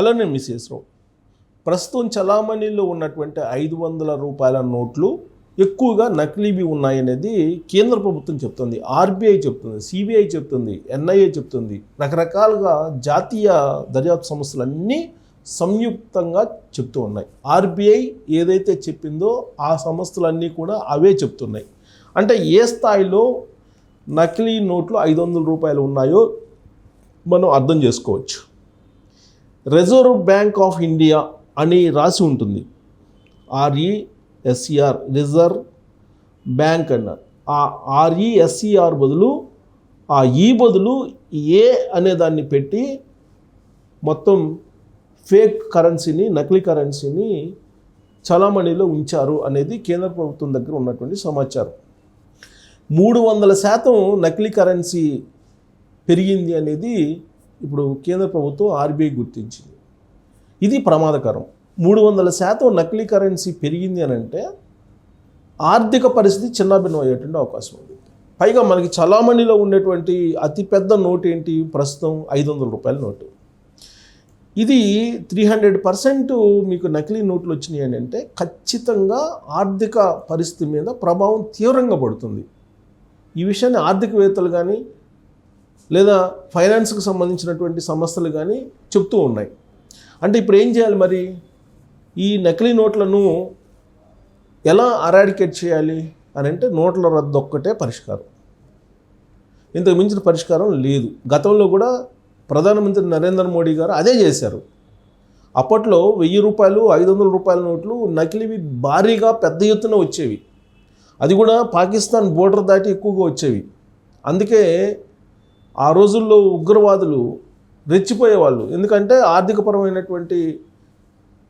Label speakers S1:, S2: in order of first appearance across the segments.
S1: Hello నేను missus రావు ప్రస్తుతం చలామణిలో ఉన్నటువంటి ఐదు వందల రూపాయల నోట్లు ఎక్కువగా నకిలీవి ఉన్నాయనేది కేంద్ర ప్రభుత్వం చెప్తుంది. ఆర్బీఐ చెప్తుంది సిబిఐ చెప్తుంది ఎన్ఐఏ చెప్తుంది. రకరకాలుగా జాతీయ దర్యాప్తు సంస్థలన్నీ సంయుక్తంగా చెప్తూ ఉన్నాయి. ఆర్బీఐ ఏదైతే చెప్పిందో ఆ సంస్థలన్నీ కూడా అవే చెప్తున్నాయి. అంటే ఏ స్థాయిలో నకిలీ నోట్లు ఐదు వందల రూపాయలు ఉన్నాయో మనం అర్థం చేసుకోవచ్చు. రిజర్వ్ బ్యాంక్ ఆఫ్ ఇండియా అని రాసి ఉంటుంది. ఆర్ఈఎస్ఈఆర్ రిజర్వ్ బ్యాంక్ అన్నారు ఆ ఆర్ఈఎస్ఈఆర్ బదులు ఆ ఈ బదులు ఏ అనే దాన్ని పెట్టి మొత్తం ఫేక్ కరెన్సీని నకిలీ కరెన్సీని చలామణిలో ఉంచారు అనేది కేంద్ర ప్రభుత్వం దగ్గర ఉన్నటువంటి సమాచారం. మూడు వందల శాతం నకిలీ కరెన్సీ పెరిగింది అనేది ఇప్పుడు కేంద్ర ప్రభుత్వం ఆర్బీఐ గుర్తించింది. ఇది ప్రమాదకరం. మూడు వందల శాతం నకిలీ కరెన్సీ పెరిగింది అని అంటే ఆర్థిక పరిస్థితి చిన్నభిన్నం అయ్యేటువంటి అవకాశం ఉంది. పైగా మనకి చలామణిలో ఉండేటువంటి అతిపెద్ద నోటు ఏంటి ప్రస్తుతం ఐదు వందల రూపాయల నోటు. ఇది త్రీ హండ్రెడ్ పర్సెంట్ మీకు నకిలీ నోట్లు వచ్చినాయి అని అంటే ఖచ్చితంగా ఆర్థిక పరిస్థితి మీద ప్రభావం తీవ్రంగా పడుతుంది. ఈ విషయాన్ని ఆర్థికవేత్తలు కానీ లేదా ఫైనాన్స్కి సంబంధించినటువంటి సంస్థలు కానీ చెప్తూ ఉన్నాయి. అంటే ఇప్పుడు ఏం చేయాలి మరి? ఈ నకిలీ నోట్లను ఎలా అరాడికేట్ చేయాలి అని అంటే నోట్ల రద్దు ఒక్కటే పరిష్కారం. ఇంతకు మించిన పరిష్కారం లేదు. గతంలో కూడా ప్రధానమంత్రి నరేంద్ర మోడీ గారు అదే చేశారు. అప్పట్లో వెయ్యి రూపాయలు ఐదు వందల రూపాయల నోట్లు నకిలీవి భారీగా పెద్ద ఎత్తున వచ్చేవి. అది కూడా పాకిస్తాన్ బోర్డర్ దాటి ఎక్కువగా వచ్చేవి. అందుకే ఆ రోజుల్లో ఉగ్రవాదులు రెచ్చిపోయేవాళ్ళు. ఎందుకంటే ఆర్థికపరమైనటువంటి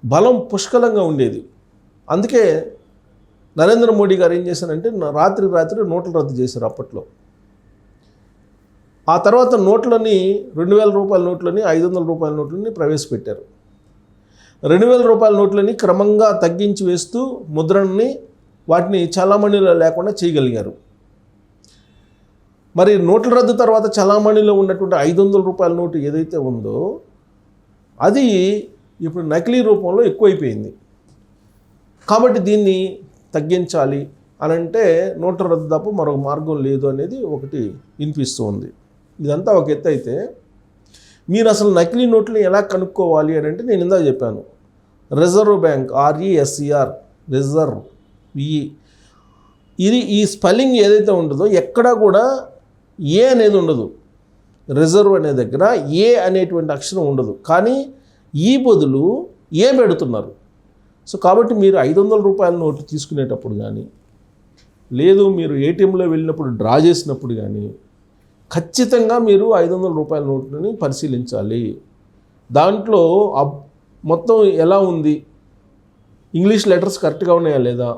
S1: బలం పుష్కలంగా ఉండేది. అందుకే నరేంద్ర మోడీ గారు ఏం చేశారంటే రాత్రి రాత్రి నోట్లు రద్దు చేశారు అప్పట్లో. ఆ తర్వాత నోట్లని రెండు వేల రూపాయల నోట్లని ఐదు వందల రూపాయల నోట్లని ప్రవేశపెట్టారు. రెండు వేల రూపాయల నోట్లని క్రమంగా తగ్గించి వేస్తూ ముద్రణని వాటిని చలామణిలో లేకుండా చేయగలిగారు. మరి నోట్ల రద్దు తర్వాత చలామణిలో ఉన్నటువంటి ఐదు వందల రూపాయల నోటు ఏదైతే ఉందో అది ఇప్పుడు నకిలీ రూపంలో ఎక్కువైపోయింది. కాబట్టి దీన్ని తగ్గించాలి అని అంటే నోట్ల రద్దు తప్ప మరొక మార్గం లేదు అనేది ఒకటి వినిపిస్తూ ఉంది. ఇదంతా ఒక ఎత్తు అయితే మీరు అసలు నకిలీ నోట్లను ఎలా కనుక్కోవాలి అని అంటే నేను ఇందాక చెప్పాను. రిజర్వ్ బ్యాంక్ ఆర్ఈఎస్ఈఆర్ రిజర్వ్ ఈ ఇది ఈ స్పెల్లింగ్ ఏదైతే ఉంటుందో ఎక్కడా కూడా ఏ అనేది ఉండదు. రిజర్వ్ అనే దగ్గర ఏ అనేటువంటి అక్షరం ఉండదు. కానీ ఈ బదులు ఏ పెడుతున్నారు? సో కాబట్టి మీరు ఐదు వందల రూపాయల నోటు తీసుకునేటప్పుడు కానీ లేదు మీరు ఏటీఎంలో వెళ్ళినప్పుడు డ్రా చేసినప్పుడు కానీ ఖచ్చితంగా మీరు ఐదు వందల రూపాయల నోట్లని పరిశీలించాలి. దాంట్లో అబ్- మొత్తం ఎలా ఉంది? ఇంగ్లీష్ లెటర్స్ కరెక్ట్గా ఉన్నాయా లేదా?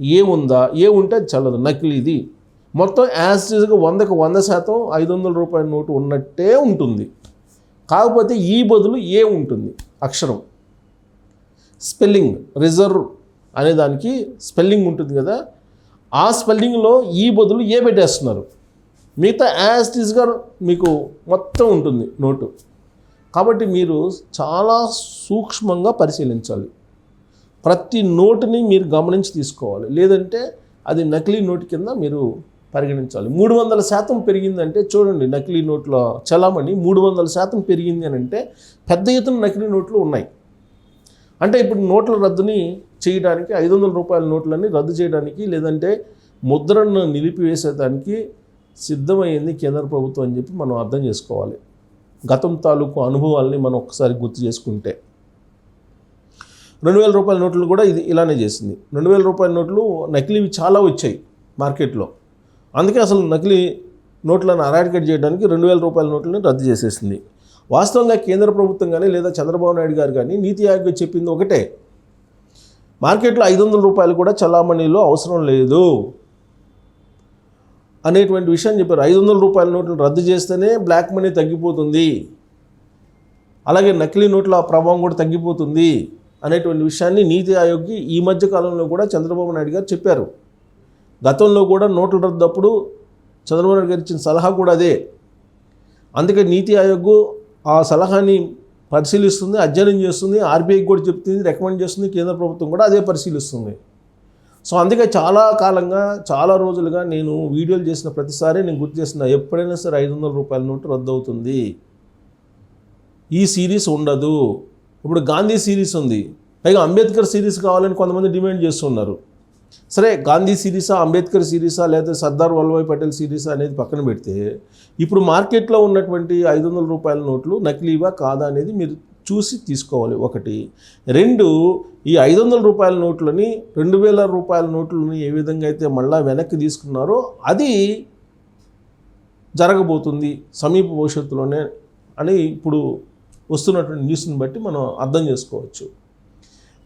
S1: ఏ ఉందా ఏ ఉంటే అది చల్లదు. నకిలీది. మొత్తం యాజ్ యూజ్గా వందకు వంద శాతం ఐదు వందల రూపాయల నోటు ఉన్నట్టే ఉంటుంది. కాకపోతే ఈ బదులు ఏ ఉంటుంది? అక్షరం. స్పెల్లింగ్ రిజర్వ్ అనే దానికి స్పెల్లింగ్ ఉంటుంది కదా. ఆ స్పెల్లింగ్లో ఈ బదులు ఏ పెట్టేస్తున్నారు? మిగతా యాజ్ టీజ్గా మీకు మొత్తం ఉంటుంది నోటు. కాబట్టి మీరు చాలా సూక్ష్మంగా పరిశీలించాలి. ప్రతి నోటుని మీరు గమనించి తీసుకోవాలి. లేదంటే అది నకిలీ నోటు కింద మీరు పరిగణించాలి. మూడు వందల శాతం పెరిగిందంటే చూడండి నకిలీ నోట్ల చలామణి మూడు వందల శాతం పెరిగింది అని అంటే పెద్ద ఎత్తున నకిలీ నోట్లు ఉన్నాయి. అంటే ఇప్పుడు నోట్ల రద్దుని చేయడానికి ఐదు వందల రూపాయల నోట్లని రద్దు చేయడానికి లేదంటే ముద్రను నిలిపివేసేదానికి సిద్ధమైంది కేంద్ర ప్రభుత్వం అని చెప్పి మనం అర్థం చేసుకోవాలి. గతం తాలూకు అనుభవాల్ని మనం ఒక్కసారి గుర్తు చేసుకుంటే. రెండు వేల రూపాయల నోట్లు కూడా ఇది ఇలానే చేసింది. రెండు వేల రూపాయల నోట్లు నకిలీవి చాలా వచ్చాయి మార్కెట్లో. అందుకే అసలు నకిలీ నోట్లను అరాడికేట్ చేయడానికి రెండు వేల రూపాయల నోట్లను రద్దు చేసేసింది. వాస్తవంగా కేంద్ర ప్రభుత్వం కానీ లేదా చంద్రబాబు నాయుడు గారు కానీ నీతి ఆయోగ్ చెప్పింది ఒకటే. మార్కెట్లో ఐదు వందల రూపాయలు కూడా చలామణిలో అవసరం లేదు అనేటువంటి విషయం చెప్పారు. ఐదు వందల రూపాయల నోట్లు రద్దు చేస్తేనే బ్లాక్ మనీ తగ్గిపోతుంది. అలాగే నకిలీ నోట్ల ప్రభావం కూడా తగ్గిపోతుంది అనేటువంటి విషయాన్ని నీతి ఆయోగ్కి ఈ మధ్య కాలంలో కూడా చంద్రబాబు నాయుడు గారు చెప్పారు. గతంలో కూడా నోట్ల రద్దు అప్పుడు చంద్రబాబు నాయుడు గారు ఇచ్చిన సలహా కూడా అదే. అందుకే నీతి ఆయోగ్ ఆ సలహాని పరిశీలిస్తుంది అధ్యయనం చేస్తుంది ఆర్బీఐకి కూడా చెప్తుంది రికమెండ్ చేస్తుంది కేంద్ర ప్రభుత్వం కూడా అదే పరిశీలిస్తుంది. సో అందుకే చాలా కాలంగా చాలా రోజులుగా నేను వీడియోలు చేసిన ప్రతిసారి నేను గుర్తు చేసిన ఎప్పుడైనా సరే ఐదు వందల రూపాయల నోటు రద్దు అవుతుంది ఈ సిరీస్ ఉండదు. ఇప్పుడు గాంధీ సిరీస్ ఉంది. పైగా అంబేద్కర్ సిరీస్ కావాలని కొంతమంది డిమాండ్ చేస్తున్నారు. సరే గాంధీ సిరీసా అంబేద్కర్ సిరీసా లేదా సర్దార్ వల్లభాయ్ పటేల్ సిరీసా అనేది పక్కన పెడితే ఇప్పుడు మార్కెట్లో ఉన్నటువంటి ఐదు వందల రూపాయల నోట్లు నకిలీవా కాదా అనేది మీరు చూసి తీసుకోవాలి. ఒకటి. రెండు ఈ ఐదు వందల రూపాయల నోట్లని రెండు వేల రూపాయల నోట్లని ఏ విధంగా అయితే మళ్ళా వెనక్కి తీసుకున్నారో అది జరగబోతుంది సమీప భవిష్యత్తులోనే అని ఇప్పుడు వస్తున్నటువంటి న్యూస్ని బట్టి మనం అర్థం చేసుకోవచ్చు.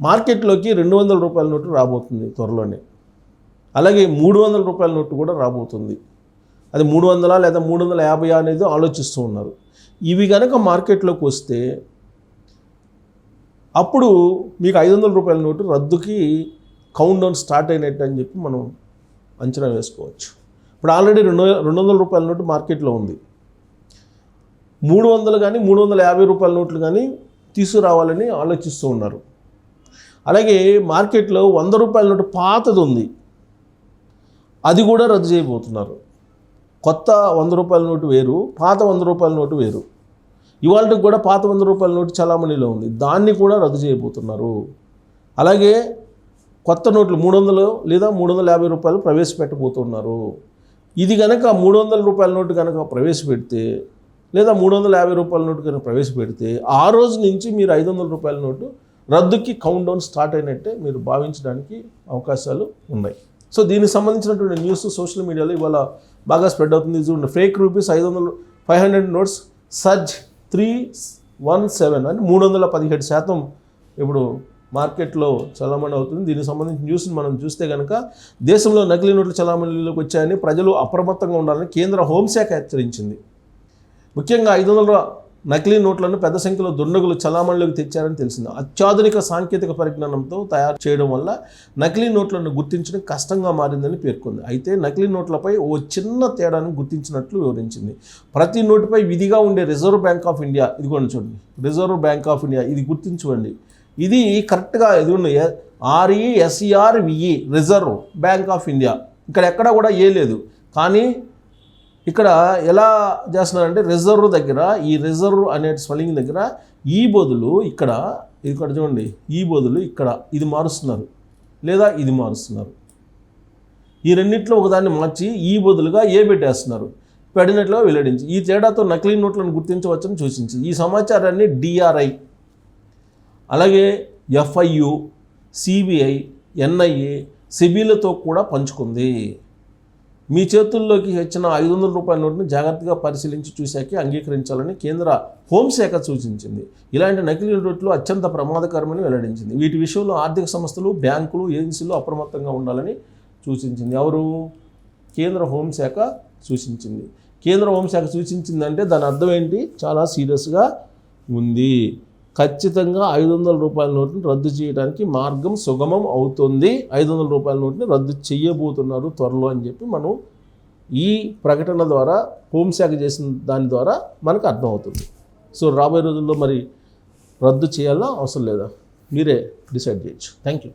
S1: మార్కెట్లోకి రెండు వందల రూపాయల నోటు రాబోతుంది త్వరలోనే. అలాగే మూడు వందల రూపాయల నోటు కూడా రాబోతుంది. అది మూడు వందల లేదా మూడు వందల యాభై అనేది ఆలోచిస్తూ ఉన్నారు. ఇవి కనుక మార్కెట్లోకి వస్తే అప్పుడు మీకు ఐదు వందల రూపాయల నోటు రద్దుకి కౌంట్ డౌన్ స్టార్ట్ అయినట్టు అని చెప్పి మనం అంచనా వేసుకోవచ్చు. ఇప్పుడు ఆల్రెడీ రెండు రెండు వందల రూపాయల నోటు మార్కెట్లో ఉంది. మూడు వందలు కానీ మూడు వందల యాభై రూపాయల నోట్లు కానీ తీసుకురావాలని ఆలోచిస్తూ ఉన్నారు. అలాగే మార్కెట్లో వంద రూపాయల నోటు పాతది ఉంది. అది కూడా రద్దు చేయబోతున్నారు. కొత్త వంద రూపాయల నోటు వేరు పాత వంద రూపాయల నోటు వేరు. ఇవాళకి కూడా పాత వంద రూపాయల నోటు చలామణిలో ఉంది. దాన్ని కూడా రద్దు చేయబోతున్నారు. అలాగే కొత్త నోట్లు మూడు వందలు లేదా మూడు వందల యాభై రూపాయలు ప్రవేశపెట్టబోతున్నారు. ఇది కనుక మూడు వందల రూపాయల నోటు కనుక ప్రవేశపెడితే లేదా మూడు వందల యాభై రూపాయల నోటు కనుక ప్రవేశపెడితే ఆ రోజు నుంచి మీరు ఐదు వందల రూపాయల నోటు రద్దుకి కౌంట్ డౌన్ స్టార్ట్ అయినట్టే మీరు భావించడానికి అవకాశాలు ఉన్నాయి. సో దీనికి సంబంధించినటువంటి న్యూస్ సోషల్ మీడియాలో ఇవాళ బాగా స్ప్రెడ్ అవుతుంది. చూడండి ఫేక్ రూపీస్ ఐదు వందలు five hundred notes surge three one seven అని మూడు వందల పదిహేడు శాతం ఇప్పుడు మార్కెట్లో చలామణి అవుతుంది. దీనికి సంబంధించిన న్యూస్ని మనం చూస్తే కనుక దేశంలో నకిలీ నోట్లు చలామణిలోకి వచ్చాయని ప్రజలు అప్రమత్తంగా ఉండాలని కేంద్ర హోంశాఖ హెచ్చరించింది. ముఖ్యంగా ఐదు వందల నకిలీ నోట్లను పెద్ద సంఖ్యలో దుండగులు చలామణిలోకి తెచ్చారని తెలిసింది. అత్యాధునిక సాంకేతిక పరిజ్ఞానంతో తయారు చేయడం వల్ల నకిలీ నోట్లను గుర్తించడం కష్టంగా మారిందని పేర్కొంది. అయితే నకిలీ నోట్లపై ఓ చిన్న తేడాను గుర్తించినట్లు వివరించింది. ప్రతి నోటుపై విధిగా ఉండే రిజర్వ్ బ్యాంక్ ఆఫ్ ఇండియా ఇదిగోండి చూడండి. రిజర్వ్ బ్యాంక్ ఆఫ్ ఇండియా ఇది గుర్తించుకోండి. ఇది కరెక్ట్గా ఇది R E S E R V E reserve bank of India. ఇక్కడ ఎక్కడా కూడా ఏ లేదు. కానీ ఇక్కడ ఎలా చేస్తున్నారంటే రిజర్వ్ దగ్గర ఈ రిజర్వ్ అనే స్వెల్లింగ్ దగ్గర ఈ బదులు ఇక్కడ ఇక్కడ చూడండి ఈ బదులు ఇక్కడ ఇది మారుస్తున్నారు. లేదా ఇది మారుస్తున్నారు. ఈ రెండింటిలో ఒకదాన్ని మార్చి ఈ బదులుగా ఏ పెట్టేస్తున్నారు. పెడినట్లుగా వెల్లడించి ఈ తేడాతో నకిలీ నోట్లను గుర్తించవచ్చని సూచించింది ఈ సమాచారాన్ని డిఆర్ఐ అలాగే ఎఫ్ఐయు సిబిఐ ఎన్ఐఏ సిబిలతో కూడా పంచుకుంది. మీ చేతుల్లోకి వచ్చిన ఐదు వందల రూపాయల నోటును జాగ్రత్తగా పరిశీలించి చూశాక అంగీకరించాలని కేంద్ర హోంశాఖ సూచించింది. ఇలాంటి నకిలీ నోట్లు అత్యంత ప్రమాదకరమని వెల్లడించింది. వీటి విషయంలో ఆర్థిక సంస్థలు బ్యాంకులు ఏజెన్సీలు అప్రమత్తంగా ఉండాలని సూచించింది. ఎవరు? కేంద్ర హోంశాఖ సూచించింది. కేంద్ర హోంశాఖ సూచించిందంటే దాని అర్థం ఏంటి? చాలా సీరియస్గా ఉంది. ఖచ్చితంగా ఐదు వందల రూపాయల నోట్ని రద్దు చేయడానికి మార్గం సుగమం అవుతుంది. ఐదు వందల రూపాయల నోటుని రద్దు చేయబోతున్నారు త్వరలో అని చెప్పి మనం ఈ ప్రకటన ద్వారా హోంశాఖ చేసిన దాని ద్వారా మనకు అర్థమవుతుంది. సో రాబోయే రోజుల్లో మరి రద్దు చేయాలా అవసరం లేదా? మీరే డిసైడ్ చేయొచ్చు. Thank you